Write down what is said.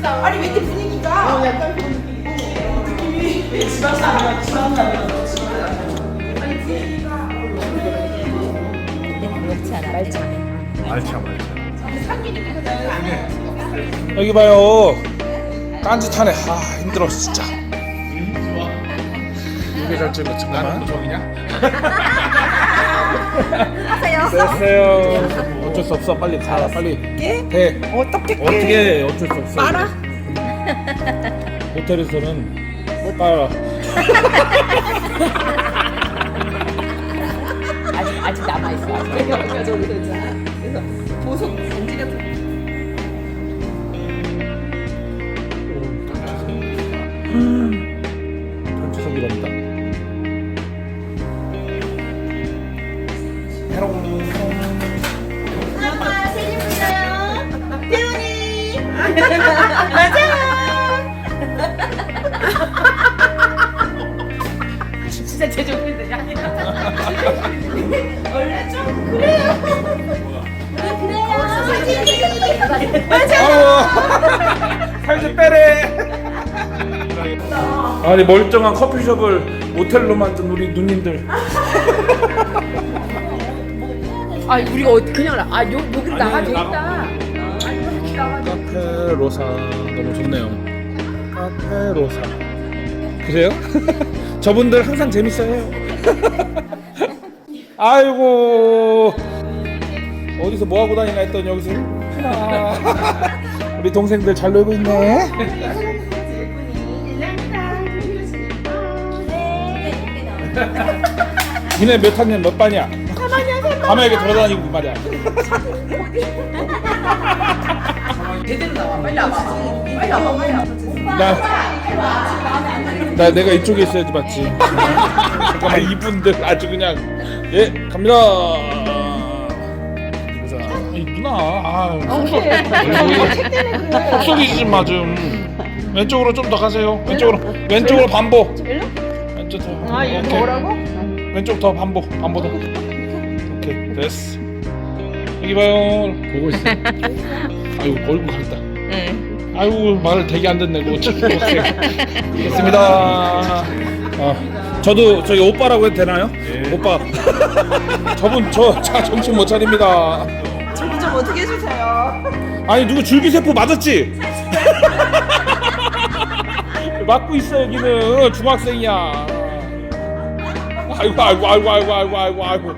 아니 왠지 분위기가 어, 약간 느낌이고 느낌이 지방 사람 지방 사람 아니 분위기가 그렇지 않아 말참 알차 말차. 여기 봐요. 깐짓하네. 아 힘들어 진짜. 이게 잘 찍어 잠깐만. 정이냐? 하세요 됐어요. 어쩔 수 없어. 빨리 가. 빨리. 해. 어떻게 어떻게 어쩔 수 없어. 빨아 호텔에서는 빨아. 아직 아직 남아 있어 그래서 보석 반지 같 진짜 제정신이 원래 좀 그래요. 살좀 빼래. 아니 멀쩡한 커피숍을 모텔로 만든 우리 누님들. 아 우리가 어디 그냥 나- 아 요, 여기로 나가도 나가. 되겠다 카페 로사 너무 좋네요. 카페 로사. 그래요? 저분들 항상 재밌어요. 아이고 어디서 뭐 하고 다니나 했더니 여기서 하나. 우리 동생들 잘 놀고 있네. 니네 몇 학년 몇 반이야? 가만히 돌아다니고 말이야. 제대로 나와 빨리 와봐 빨리 와봐 빨리 와봐 나, 나 내가 이쪽에 있어야지 맞지. 잠깐만 이분들 아주 그냥 예 갑니다. 보자. 이 누나 아 속속 속속이지 마 좀. 왼쪽으로 좀 더 가세요. 왼쪽으로 왼쪽으로 반보. 왼쪽 더. 아 이거 뭐라고? 왼쪽 더 반보 반보 더. 오케이 됐어. 여기 봐요. 보고 있어. 아이고 얼굴 가렸다. 아이고 말을 되게 안 듣네 그거 참. 됐습니다 아, 저도 저기 오빠라고 해도 되나요? 오빠 저분 저 자, 정신 못 차립니다 저기 좀 어떻게 해주세요 아니 누구 줄기세포 맞았지? 맞고 있어 여기는 중학생이야 아이고 아이고 아이고 아이고 아이고 아이고 아이고